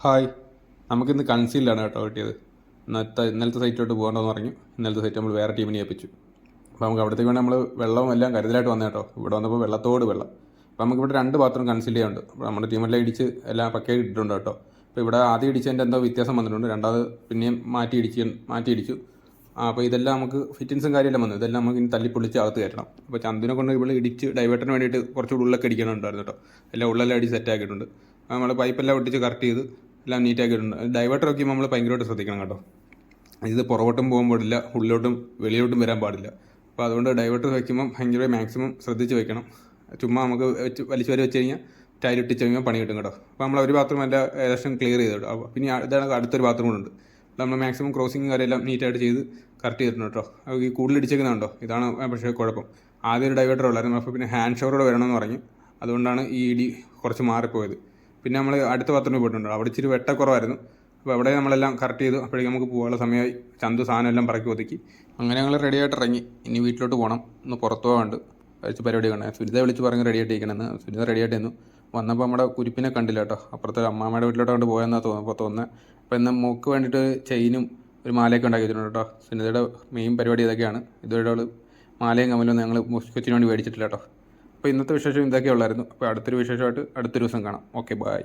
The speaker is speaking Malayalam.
ഹായ്. നമുക്കിന്ന് കൺസീലാണ് കേട്ടോ കിട്ടിയത്. ഇന്നത്തെ ഇന്നലത്തെ സൈറ്റിലോട്ട് പോകണമെന്ന് പറഞ്ഞു. ഇന്നലത്തെ സൈറ്റ് നമ്മൾ വേറെ ടീമിനെ ഏൽപ്പിച്ചു. അപ്പോൾ നമുക്ക് അവിടത്തേക്ക് വേണ്ടി നമ്മൾ വെള്ളവും എല്ലാം കരുതലായിട്ട് വന്ന കേട്ടോ. ഇവിടെ വന്നപ്പോൾ വെള്ളത്തോട് വെള്ളം. അപ്പോൾ നമുക്കിവിടെ രണ്ട് ബാത്റൂം കൺസീൽ ചെയ്യാനുണ്ട്. അപ്പോൾ നമ്മുടെ ടീമെല്ലാം ഇടിച്ച് എല്ലാം പക്കയായി ഇട്ടിട്ടുണ്ട് കേട്ടോ. അപ്പോൾ ഇവിടെ ആദ്യം ഇടിച്ചതിന്റെ എന്തോ വ്യത്യാസം വന്നിട്ടുണ്ട്. രണ്ടാമത് പിന്നെയും മാറ്റി ഇടിച്ച് മാറ്റി ഇടിച്ചു. അപ്പോൾ ഇതെല്ലാം നമുക്ക് ഫിറ്റിങ്സും കാര്യമെല്ലാം വന്നു. ഇതെല്ലാം നമുക്ക് ഇനി തല്ലിപ്പൊളിച്ച് അകത്ത് കയറ്റണം. അപ്പോൾ ചന്ദിനെ കൊണ്ട് ഇവിടെ ഇടിച്ച് ഡൈവേർട്ടറിന് വേണ്ടിയിട്ട് കുറച്ചുകൂടി ഉള്ളൊക്കെ ഇടിക്കണമുണ്ടായിരുന്നു കേട്ടോ. എല്ലാം ഉള്ളിലടി അടി സെറ്റ് ആക്കിയിട്ടുണ്ട്. നമ്മൾ പൈപ്പെല്ലാം ഒട്ടിച്ച് കറക്റ്റ് ചെയ്ത് എല്ലാം നീറ്റാക്കിയിട്ടുണ്ട് ഡൈവേർട്ടർ ഒക്കെ നമ്മൾ ഭയങ്കരമായിട്ട് ശ്രദ്ധിക്കണം കേട്ടോ. ഇത് പുറകോട്ടും പോകാൻ പാടില്ല ഉള്ളിലോട്ടും വെളിയിലോട്ടും വരാൻ പാടില്ല. അപ്പോൾ അതുകൊണ്ട് ഡൈവേർട്ടർ വയ്ക്കുമ്പോൾ ഭയങ്കര മാക്സിമം ശ്രദ്ധിച്ച് വെക്കണം. ചുമ്മാ നമുക്ക് വെച്ച് വലിച്ചു വരെ വെച്ച് കഴിഞ്ഞാൽ ടൈലിട്ടിച്ച് കഴിഞ്ഞാൽ പണി കിട്ടും കേട്ടോ. അപ്പോൾ നമ്മൾ ഒരു ബാത്റൂം എന്റെ ഏകദേശം ക്ലിയർ ചെയ്തു കേട്ടോ അപ്പോൾ പിന്നെ ഇതാണ് അടുത്തൊരു ബാത്റൂം ഉണ്ട്. നമ്മൾ മാക്സിമം ക്രോസിങ് കാര്യമെല്ലാം നീറ്റായിട്ട് ചെയ്ത് കറക്റ്റ് ചെയ്തിട്ടുണ്ട് കേട്ടോ. ഈ കൂടുതൽ ഇടിച്ചേക്കുന്നുണ്ടോ ഇതാണ് പക്ഷേ കുഴപ്പം. ആദ്യം ഒരു ഡൈവേർട്ടർ ഉള്ളായിരുന്നു. അപ്പോൾ പിന്നെ ഹാൻഡ് ഷവറോടെ വരണമെന്ന് പറഞ്ഞു. അതുകൊണ്ടാണ് ഈ ഇടി കുറച്ച് മാറിപ്പോയത്. പിന്നെ നമ്മൾ അടുത്ത ബാത്റൂമിൽ പോയിട്ടുണ്ട് അവിടെ ഇച്ചിരി വെട്ടക്കുറവായിരുന്നു. അപ്പോൾ അവിടെ നമ്മളെല്ലാം കറക്റ്റ് ചെയ്തു. അപ്പോഴേക്കും നമുക്ക് പോകാനുള്ള സമയമായി. ചന്തു സാധനം എല്ലാം പറക്കി ഒതുക്കി. അങ്ങനെ ഞങ്ങൾ റെഡി ആയിട്ട് ഇറങ്ങി. ഇനി വീട്ടിലോട്ട് പോകണം ഒന്ന് പുറത്തു പോകാണ്ട് കഴിച്ച് പരിപാടി കാണാൻ. സുനിത വിളിച്ച് പറഞ്ഞ് റെഡി ആയിട്ട് ഇരിക്കണമെന്ന് സുനിത റെഡി ആയിട്ട് നിന്നു വന്നപ്പോൾ നമ്മുടെ കുരിപ്പിനെ കണ്ടില്ല കേട്ടോ. അപ്പുറത്തെ അമ്മാമ്മയുടെ വീട്ടിലോട്ട് കൊണ്ട് പോയെന്നാ തോന്നുന്നു. അപ്പോൾ തോന്നുന്നത് അപ്പോൾ എന്നാൽ മോക്ക് വേണ്ടിയിട്ട് ചെയിനും ഒരു മാലയൊക്കെ ഉണ്ടാക്കി വെച്ചിട്ടുണ്ട് കേട്ടോ. സുനിതയുടെ മെയിൻ പരിപാടി ഇതൊക്കെയാണ്. ഇതുവരെ മാലയും കമ്മലും ഞങ്ങൾ കൊച്ചിന് വേണ്ടി മേടിച്ചിട്ടില്ല കേട്ടോ. അപ്പോൾ ഇന്നത്തെ വിശേഷം ഇതൊക്കെ ഉള്ളായിരുന്നു അപ്പോൾ അടുത്തൊരു വിശേഷമായിട്ട് അടുത്തൊരു ദിവസം കാണാം. Okay bye